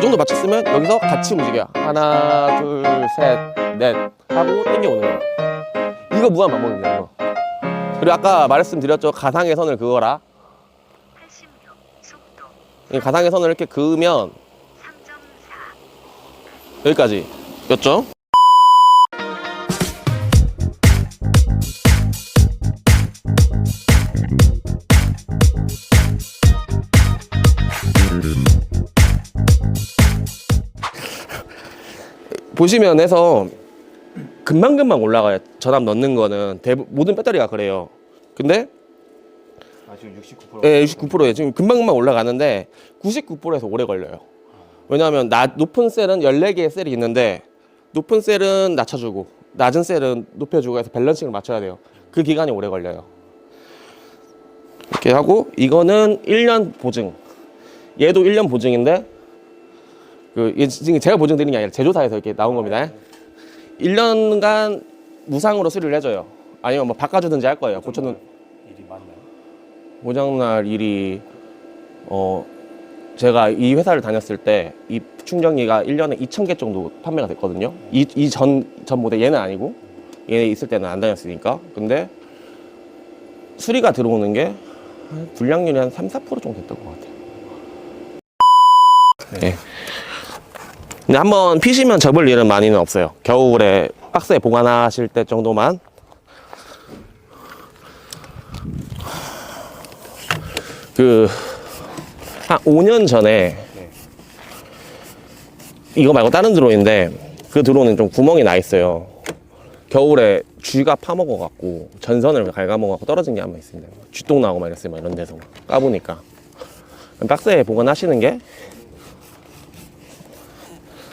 이 정도 맞췄으면 여기서 같이 움직여. 하나, 둘, 셋, 넷 하고 당겨오는 거야. 이거 무한 반복입니다. 이거. 그리고 아까 말씀드렸죠. 가상의 선을 그어라. 86 속도 이 가상의 선을 이렇게 그으면 3.4 여기까지. 였죠? 보시면 해서 금방금방 올라가요. 전압 넣는 거는 대부, 모든 배터리가 그래요. 근데 아 지금 69% 예, 69%예요. 지금 금방금방 올라가는데 99%에서 오래 걸려요. 왜냐하면 낮, 높은 셀은 14개의 셀이 있는데 높은 셀은 낮춰주고 낮은 셀은 높여주고 해서 밸런싱을 맞춰야 돼요. 그 기간이 오래 걸려요. 이렇게 하고 이거는 1년 보증. 얘도 1년 보증인데 그 이게 지금 제가 보증 드리는 게 아니라 제조사에서 이렇게 나온 겁니다. 1년간 무상으로 수리를 해줘요. 아니면 뭐 바꿔주든지 할 거예요. 고쳐는 일이 많나요? 고장날 일이 어 제가 이 회사를 다녔을 때 이 충전기가 1년에 2,000개 정도 판매가 됐거든요. 이전전 모델 얘는 아니고 얘 있을 때는 안 다녔으니까. 근데 수리가 들어오는 게한 불량률이 한 3, 4% 정도 됐던 것 같아요. 네. 근데 한번 피시면 접을 일은 많이는 없어요. 겨울에 박스에 보관하실 때 정도만 그, 한 5년 전에, 이거 말고 다른 드론인데, 그 드론은 좀 구멍이 나 있어요. 겨울에 쥐가 파먹어갖고, 전선을 갉아먹어갖고 떨어진 게 한 번 있습니다. 쥐똥 나오고 막 이랬어요. 막 이런 데서. 까보니까. 박스에 보관하시는 게,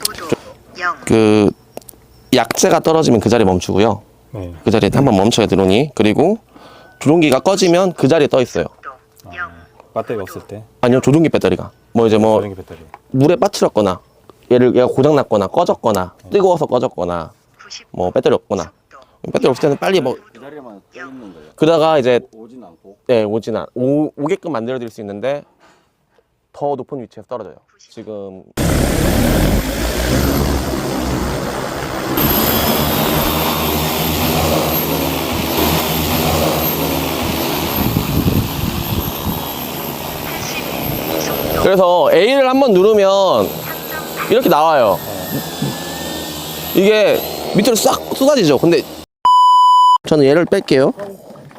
도도 0 그, 약재가 떨어지면 그 자리에 멈추고요. 네. 그 자리에 한번 멈춰요, 드론이. 그리고, 조종기가 꺼지면 그 자리에 떠 있어요. 도0 배터리가 없을 때 아니요, 조종기 배터리가. 뭐 이제 뭐, 전기 배터리 물에 빠뜨렸거나 얘를 얘가 고장 났거나 꺼졌거나 뜨거워서 꺼졌거나 90뭐 배터리 없거나 배터리 없을 때는 빨리 뭐 그 자리에만 떠 있는 거예요. 그다가 이제 오진 않고. 네 오진 않 오, 오게끔 만들어 드릴 수 있는데 더 높은 위치에서 떨어져요 지금 그래서 A를 한번 누르면 이렇게 나와요. 이게 밑으로 싹 쏟아지죠. 근데 저는 얘를 뺄게요.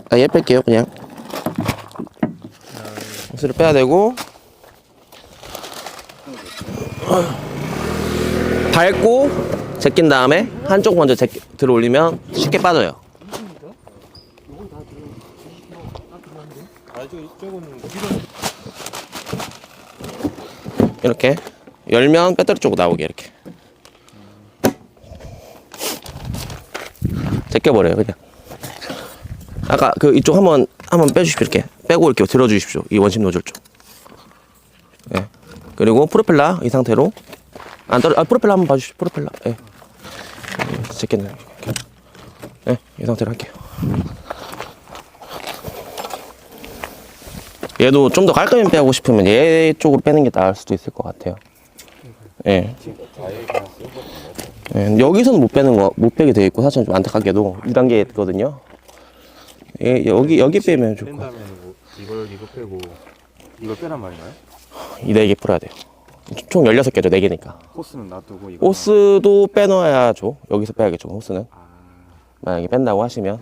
아, 얘 뺄게요, 그냥. 옷을 빼야 되고 밟고 제낀 다음에 한쪽 먼저 제, 들어 올리면 쉽게 빠져요. 아 이렇게 열면 배터리 쪽으로 나오게 이렇게 제껴버려요 그냥 아까 그 이쪽 한번 한번 빼주십시오 이렇게 빼고 이렇게 들어주십시오 이 원심 노즐 쪽 예. 그리고 프로펠러 이 상태로 안 떨어 아 프로펠러 한번 봐주십시오 프로펠러 예. 예, 제끼는 예, 이 상태로 할게요 얘도 좀 더 깔끔히 빼고 싶으면 얘 쪽으로 빼는 게 나을 수도 있을 것 같아요. 예. 예, 여기서는 못 빼는 거, 못 빼게 돼 있고, 사실 좀 안타깝게도 2단계거든요. 예, 여기, 여기 빼면. 뺀다면 뭐 이걸 이거 빼고 이걸 빼란 말인가요? 이 4개 풀어야 돼요. 총 16개죠, 4개니까. 호스는 놔두고 이거 호스도 빼놓아야죠. 여기서 빼야겠죠, 호스는. 아, 만약에 뺀다고 하시면.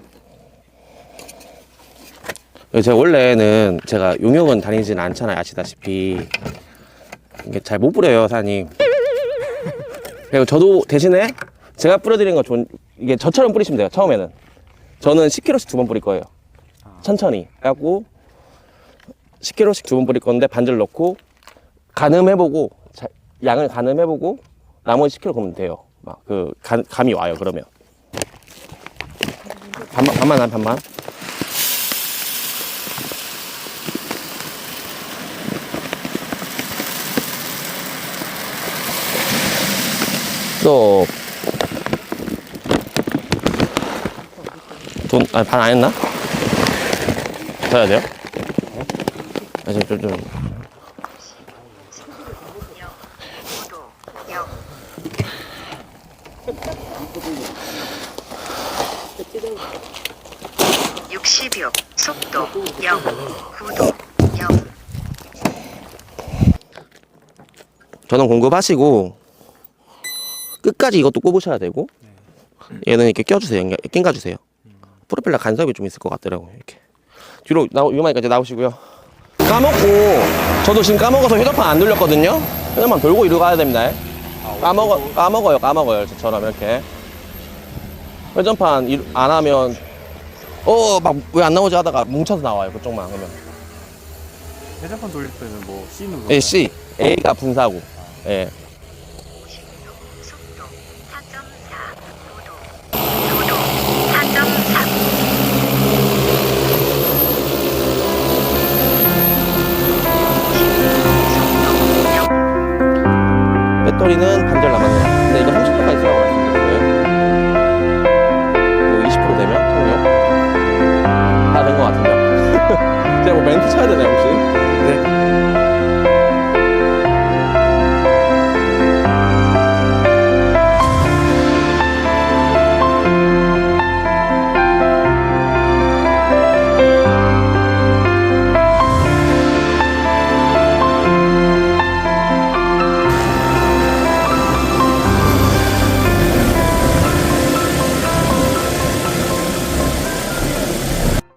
제가 원래는 제가 용역은 다니진 않잖아요. 아시다시피. 이게 잘 못 뿌려요, 사장님. 그리고 저도 대신에 제가 뿌려드리는 거 좋은, 이게 저처럼 뿌리시면 돼요, 처음에는. 저는 10kg씩 두 번 뿌릴 거예요. 천천히. 해갖고 10kg씩 두 번 뿌릴 건데 반절 넣고 가늠해보고 자- 양을 가늠해보고 나머지 10kg 그러면 돼요. 막 그 감이 와요, 그러면. 반만, 반만, 한 반만. 또, 돈, 아니, 반안 했나? 더 해야 돼요? 아, 좀, 좀, 좀. 0 5도 육십육 속도 영 구도 영 전원 공급하시고 끝까지 이것도 꼽으셔야 되고 얘는 이렇게 껴주세요. 낑가주세요. 프로펠러 간섭이 좀 있을 것 같더라고요. 이렇게 뒤로 나오 위험하니까 이제 나오시고요. 까먹고 저도 지금 까먹어서 휴대폰 안 돌렸거든요. 휴대폰 돌고 이리로 가야 됩니다. 까먹어 까먹어요. 까먹어요. 저처럼 이렇게 회전판 일- 안 하면 어 막 왜 안 나오지 하다가 뭉쳐서 나와요. 그쪽만 하면. 회전판 돌릴 때는 뭐 C 눌러. 예, C A가 분사고. 예. 남았네요. 근데 이거 30%까지 쓰라고 말씀드렸어요. 이거 20% 되면 통력 다된 것 같은데요. 제가 뭐 멘트 쳐야 되나요 혹시?